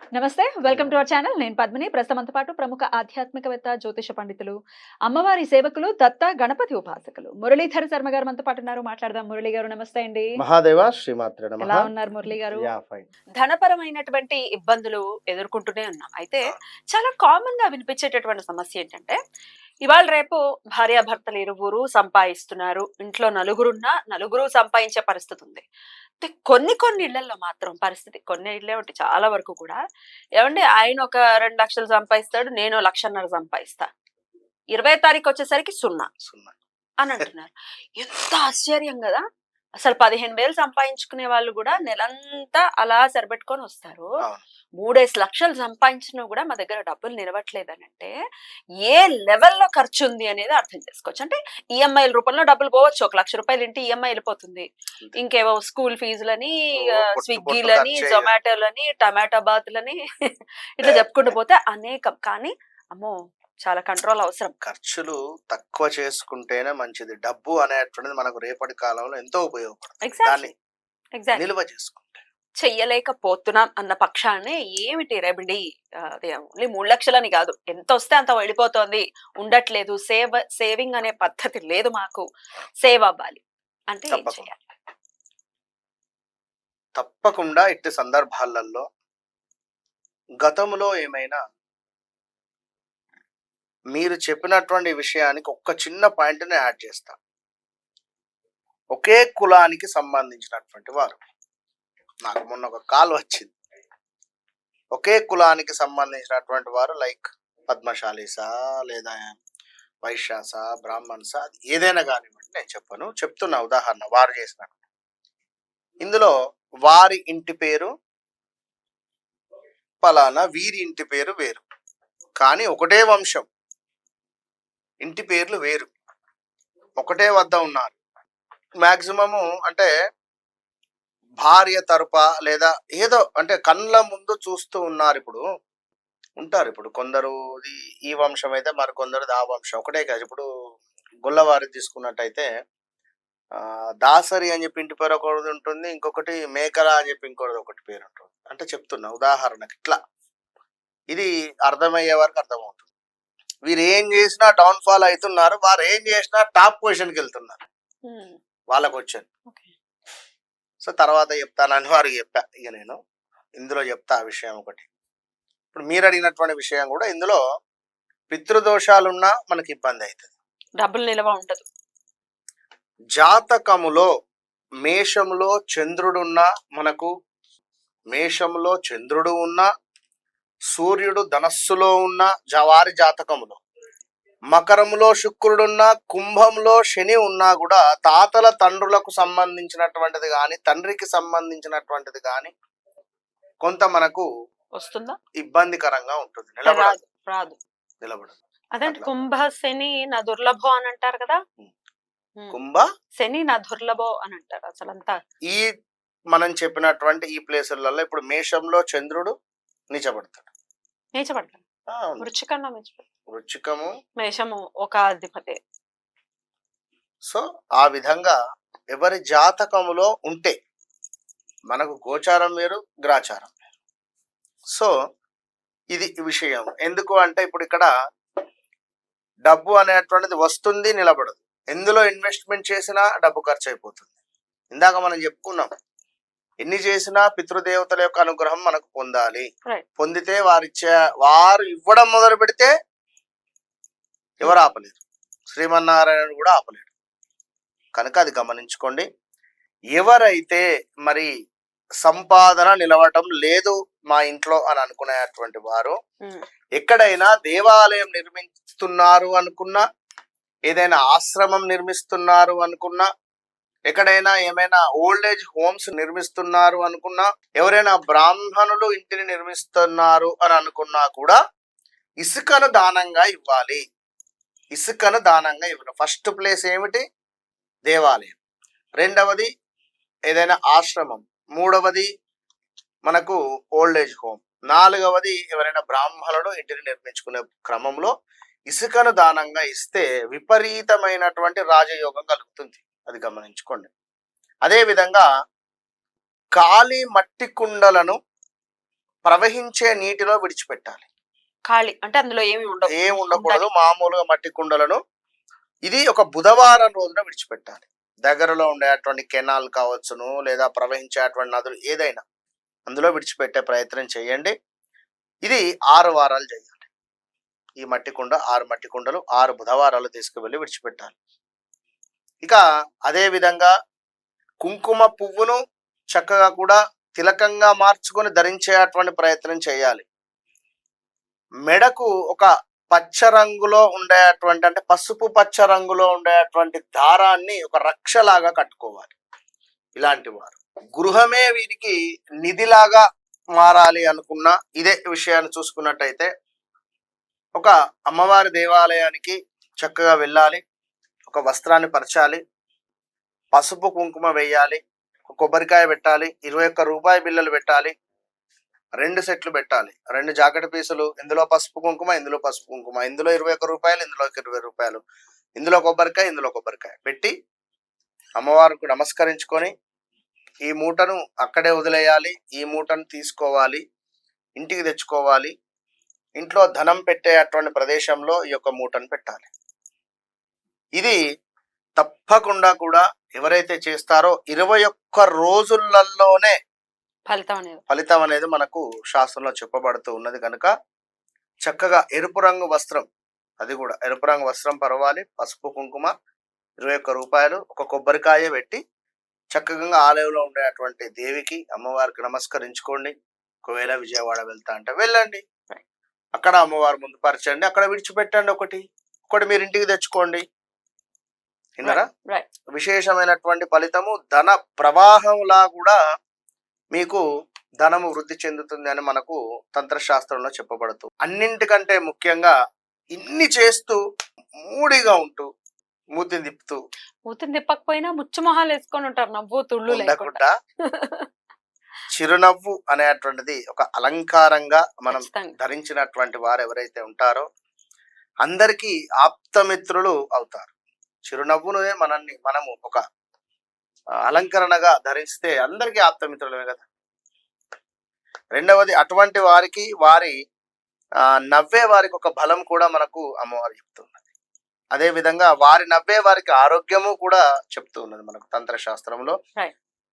నమస్తే welcome to our channel. నేను పద్మిని. ప్రస్తుతంతో పాటు ప్రముఖ ఆధ్యాత్మికవేత్త జ్యోతిష పండితులు అమ్మవారి సేవకులు దత్త గణపతి ఉపాసకులు మురళీధర శర్మ గారు మనతో పాటు ఉన్నారు. మాట్లాడదాం. మురళి గారు నమస్తే అండి. మహాదేవ శ్రీమాత్ర ఎలా నమః ఉన్నారు మురళి గారు? Yeah fine. ధనపరమైనటువంటి ఇబ్బందులు ఎదుర్కొంటూనే ఉన్నాం. అయితే చాలా కామన్గా వినిపించేటటువంటి సమస్య ఏంటంటే ఇవాళ రేపు భార్యాభర్తలు ఇరువురు సంపాదిస్తున్నారు. ఇంట్లో నలుగురున్నా నలుగురు సంపాదించే పరిస్థితి ఉంది అయితే కొన్ని కొన్ని ఇళ్ళలో మాత్రం పరిస్థితి కొన్ని ఇళ్ళే ఒకటి చాలా వరకు కూడా. ఏమండి ఆయన ఒక రెండు లక్షలు సంపాదిస్తాడు నేను లక్షన్నర సంపాదిస్తా. ఇరవై తారీఖు వచ్చేసరికి సున్నా సున్నా. అని అంటున్నారు. ఎంత ఆశ్చర్యం కదా! అసలు పదిహేను వేలు సంపాదించుకునే వాళ్ళు కూడా నెలంతా అలా సరిపెట్టుకొని వస్తారు. మూడేసి లక్షలు సంపాదించినా కూడా మా దగ్గర డబ్బులు నిలవట్లేదు అని అంటే ఏ లెవెల్లో ఖర్చు ఉంది అనేది అర్థం చేసుకోవచ్చు. అంటే ఈఎంఐల రూపంలో డబ్బులు పోవచ్చు. ఒక లక్ష రూపాయలు ఇంటి ఈఎంఐ వెళ్ళిపోతుంది. ఇంకేవో స్కూల్ ఫీజులని స్విగ్గీలని. జొమాటోలని టమాటో బాతులని ఇట్లా చెప్పుకుంటూ పోతే అనేకం. కానీ అమ్మో చాలా కంట్రోల్ అవసరం. ఖర్చులు తక్కువ చేసుకుంటేనే మంచిది. డబ్బు అనేటువంటిది మనకు రేపటి కాలంలో ఎంతో ఉపయోగపడుతుంది. నిల్వ చేసుకుంటే. చెయ్యలేకపోతున్నాం అన్న పక్షాన్ని ఏమిటి రెమెడీ అదే ఓన్లీ మూడు లక్షలని కాదు. ఎంత వస్తే అంత వెళ్ళిపోతోంది. ఉండట్లేదు. సేవ్ సేవింగ్ అనే పద్ధతి లేదు మాకు. సేవ్ అవ్వాలి. అంటే ఏం తప్పకుండా. చేయాలి తప్పకుండా ఇట్టి సందర్భాలలో గతంలో ఏమైనా మీరు చెప్పినటువంటి విషయానికి ఒక్క చిన్న పాయింట్ని యాడ్ చేస్తా. ఒకే కులానికి సంబంధించినటువంటి వారు. నాకు మొన్న ఒక కాల్ వచ్చింది. ఒకే కులానికి సంబంధించినటువంటి వారు లైక్ పద్మశాలీసా లేదా వైశ్యాస బ్రాహ్మణ్స అది ఏదైనా కానివ్వండి నేను చెప్పను. చెప్తున్నా ఉదాహరణ వారు చేసిన ఇందులో వారి ఇంటి పేరు పలానా వీరి ఇంటి పేరు వేరు. కానీ ఒకటే వంశం. ఇంటి పేర్లు వేరు. ఒకటే వద్ద ఉన్నారు. మాక్సిమము అంటే భార్య తరప లేదా ఏదో అంటే కళ్ళ ముందు చూస్తూ ఉన్నారు ఇప్పుడు. ఉంటారు ఇప్పుడు కొందరు ఈ- వంశం అయితే మరి కొందరు ఆ వంశం. ఒకటే కాదు ఇప్పుడు గొల్లవారి తీసుకున్నట్టయితే ఆ, దాసరి అని చెప్పి ఇంటి పేరు ఒకటి ఉంటుంది ఇంకొకటి మేకల అని చెప్పి ఇంకోటి ఒకటి పేరు ఉంటుంది. అంటే చెప్తున్నా ఉదాహరణకి ఇట్లా. ఇది అర్థమయ్యే వరకు అర్థమవుతుంది. వీరు ఏం చేసినా డౌన్ ఫాల్ అవుతున్నారు వారు ఏం చేసినా టాప్ పొజిషన్కి వెళ్తున్నారు. వాళ్ళకు వచ్చాను. సో తర్వాత చెప్తానని వారికి చెప్పా. ఇక నేను ఇందులో చెప్తా ఆ విషయం ఒకటి. ఇప్పుడు మీరు అడిగినటువంటి విషయం కూడా ఇందులో పితృదోషాలున్నా మనకి ఇబ్బంది అవుతుంది డబ్బులు నిల్వ ఉండదు జాతకములో మేషములో చంద్రుడున్న మనకు మేషములో చంద్రుడు ఉన్న సూర్యుడు ధనస్సులో ఉన్న జవారి జాతకములో మకరములో శుక్రుడున్న కుంభంలో శని ఉన్నా కూడా తాతల తండ్రులకు సంబంధించినటువంటిది కానీ తండ్రికి సంబంధించినటువంటిది కానీ కొంత మనకు వస్తుందా? ఇబ్బందికరంగా ఉంటుంది. నిలబడదు రాదు నిలబడదు అదే. కుంభ శని నా దుర్లభం అని అంటారు కదా? కుంభ? శని నా దుర్లభం అని అంటారు అసలు అంతా ఈ మనం చెప్పినటువంటి ఈ ప్లేసులలో ఇప్పుడు మేషంలో చంద్రుడు నిచబడతాడు. అవును. వృచ్చికన్నా మెచ్చబడతాను వృచ్చికము. మేషము ఒక అధిపతి. సో ఆ విధంగా ఎవరి జాతకములో ఉంటే మనకు గోచారం వేరు గ్రాచారం వేరు. సో ఇది విషయం. ఎందుకు అంటే ఇప్పుడు ఇక్కడ డబ్బు అనేటువంటిది వస్తుంది నిలబడదు. ఎందులో ఇన్వెస్ట్మెంట్ చేసినా డబ్బు ఖర్చు అయిపోతుంది ఇందాక మనం చెప్పుకున్నాం. ఎన్ని చేసినా పితృదేవతల యొక్క అనుగ్రహం మనకు పొందాలి. పొందితే వారిచ్చే వారు ఇవ్వడం మొదలు పెడితే ఎవరు ఆపలేరు. శ్రీమన్నారాయణ కూడా ఆపలేడు. కనుక అది గమనించుకోండి. ఎవరైతే మరి సంపాదన నిలవటం లేదు మా ఇంట్లో అని అనుకునేటువంటి వారు ఎక్కడైనా దేవాలయం నిర్మిస్తున్నారు అనుకున్నా ఏదైనా ఆశ్రమం నిర్మిస్తున్నారు అనుకున్నా ఎక్కడైనా ఏమైనా ఓల్డ్ ఏజ్ హోమ్స్ నిర్మిస్తున్నారు అనుకున్నా ఎవరైనా బ్రాహ్మణులు ఇంటిని నిర్మిస్తున్నారు అని అనుకున్నా కూడా ఇసుకను దానంగా ఇవ్వాలి. ఇసుకను దానంగా ఇవ్వడం. ఫస్ట్ ప్లేస్ ఏమిటి? దేవాలయం. రెండవది ఏదైనా ఆశ్రమం. మూడవది మనకు ఓల్డ్ ఏజ్ హోమ్. నాలుగవది ఎవరైనా బ్రాహ్మణుడు ఇంటిని నిర్మించుకునే క్రమంలో ఇసుకను దానంగా ఇస్తే విపరీతమైనటువంటి రాజయోగం కలుగుతుంది. అది గమనించుకోండి. అదేవిధంగా ఖాళీ మట్టి కుండలను ప్రవహించే నీటిలో విడిచిపెట్టాలి. ఖాళీ అంటే అందులో ఏమి ఉండవు. ఏం ఉండకూడదు. మామూలుగా మట్టి కుండలను. ఇది ఒక బుధవారం రోజున విడిచిపెట్టాలి. దగ్గరలో ఉండేటువంటి కెనాల్ కావచ్చును లేదా ప్రవహించేటువంటి నదులు ఏదైనా అందులో విడిచిపెట్టే ప్రయత్నం చేయండి. ఇది ఆరు వారాలు చేయాలి. ఈ మట్టి కుండ ఆరు మట్టి కుండలు ఆరు బుధవారాలు తీసుకువెళ్ళి విడిచిపెట్టాలి. ఇక అదే విధంగా కుంకుమ పువ్వును చక్కగా కూడా తిలకంగా మార్చుకొని ధరించేటువంటి ప్రయత్నం చేయాలి. మెడకు ఒక పచ్చ రంగులో ఉండేటువంటి అంటే పసుపు పచ్చ రంగులో ఉండేటువంటి దారాన్ని ఒక రక్షలాగా కట్టుకోవాలి. ఇలాంటి వారు. గృహమే వీరికి నిధిలాగా మారాలి అనుకున్న ఇదే విషయాన్ని చూసుకున్నట్టయితే ఒక అమ్మవారి దేవాలయానికి చక్కగా వెళ్ళాలి ఒక వస్త్రాన్ని పరచాలి పసుపు కుంకుమ వేయాలి కొబ్బరికాయ పెట్టాలి ఇరవై ఒక్క రూపాయి బిల్లలు పెట్టాలి రెండు సెట్లు పెట్టాలి. రెండు జాకెట్ పీసులు ఇందులో పసుపు కుంకుమ ఇందులో పసుపు కుంకుమ. ఇందులో ఇరవై ఒక్క రూపాయలు ఇందులో ఇరవై రూపాయలు. ఇందులో కొబ్బరికాయ ఇందులో కొబ్బరికాయ. పెట్టి అమ్మవారికి నమస్కరించుకొని ఈ మూటను అక్కడే వదిలేయాలి. ఈ మూటను తీసుకోవాలి. ఇంటికి తెచ్చుకోవాలి. ఇంట్లో ధనం పెట్టే అటువంటి ప్రదేశంలో ఈ యొక్క మూటను పెట్టాలి. ఇది తప్పకుండా కూడా ఎవరైతే చేస్తారో ఇరవై ఒక్క రోజులలోనే ఫలితం అనేది. ఫలితం అనేది మనకు శాస్త్రంలో చెప్పబడుతూ ఉన్నది కనుక చక్కగా ఎరుపు రంగు వస్త్రం అది కూడా ఎరుపు రంగు వస్త్రం పరవాలి పసుపు కుంకుమ ఇరవై ఒక్క రూపాయలు ఒక కొబ్బరికాయ పెట్టి చక్కగా ఆలయంలో ఉండేటువంటి దేవికి అమ్మవారికి నమస్కరించుకోండి. ఒకవేళ విజయవాడ వెళ్తా అంటే వెళ్ళండి. అక్కడ అమ్మవారి ముందు పరచండి అక్కడ విడిచిపెట్టండి ఒకటి. ఒకటి మీరు ఇంటికి తెచ్చుకోండి. విన్నారా. విశేషమైనటువంటి ఫలితము ధన ప్రవాహంలా కూడా మీకు ధనము వృద్ధి చెందుతుంది అని మనకు తంత్రశాస్త్రంలో చెప్పబడుతూ అన్నింటికంటే ముఖ్యంగా ఇన్ని చేస్తూ మూడిగా ఉంటూ మూతిని తిప్పుతూ. మూతిని తిప్పకపోయినా ముచ్చు మొహాలు వేసుకొని ఉంటారు నవ్వు తుళ్ళు లేకుండా. చిరునవ్వు అనేటువంటిది ఒక అలంకారంగా మనం. ధరించినటువంటి వారు ఎవరైతే ఉంటారో అందరికీ ఆప్తమిత్రులు అవుతారు. చిరునవ్వునే మనల్ని మనము ఒక అలంకరణగా ధరిస్తే అందరికీ ఆప్తమిత్రులమే కదా. రెండవది అటువంటి వారికి వారి ఆ, నవ్వే వారికి ఒక బలం కూడా మనకు అమ్మవారు చెప్తున్నది అదే విధంగా వారి నవ్వే వారికి ఆరోగ్యము కూడా చెప్తూ ఉన్నది మనకు తంత్రశాస్త్రంలో.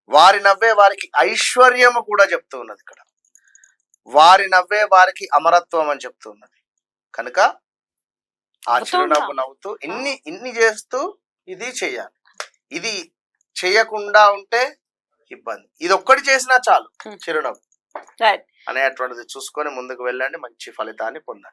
వారి నవ్వే వారికి ఐశ్వర్యము కూడా చెప్తూ ఉన్నది ఇక్కడ. వారి నవ్వే వారికి అమరత్వం అని చెప్తూ ఉన్నది. కనుక ఆ చిరునవ్వు. నవ్వుతూ ఇన్ని ఇన్ని చేస్తూ ఇది చెయ్యాలి ఇది చేయకుండా ఉంటే ఇబ్బంది ఇది ఒక్కటి చేసినా చాలు. చిరునవ్వు. అనేటువంటిది చూసుకొని ముందుకు వెళ్ళండి మంచి ఫలితాన్ని పొందండి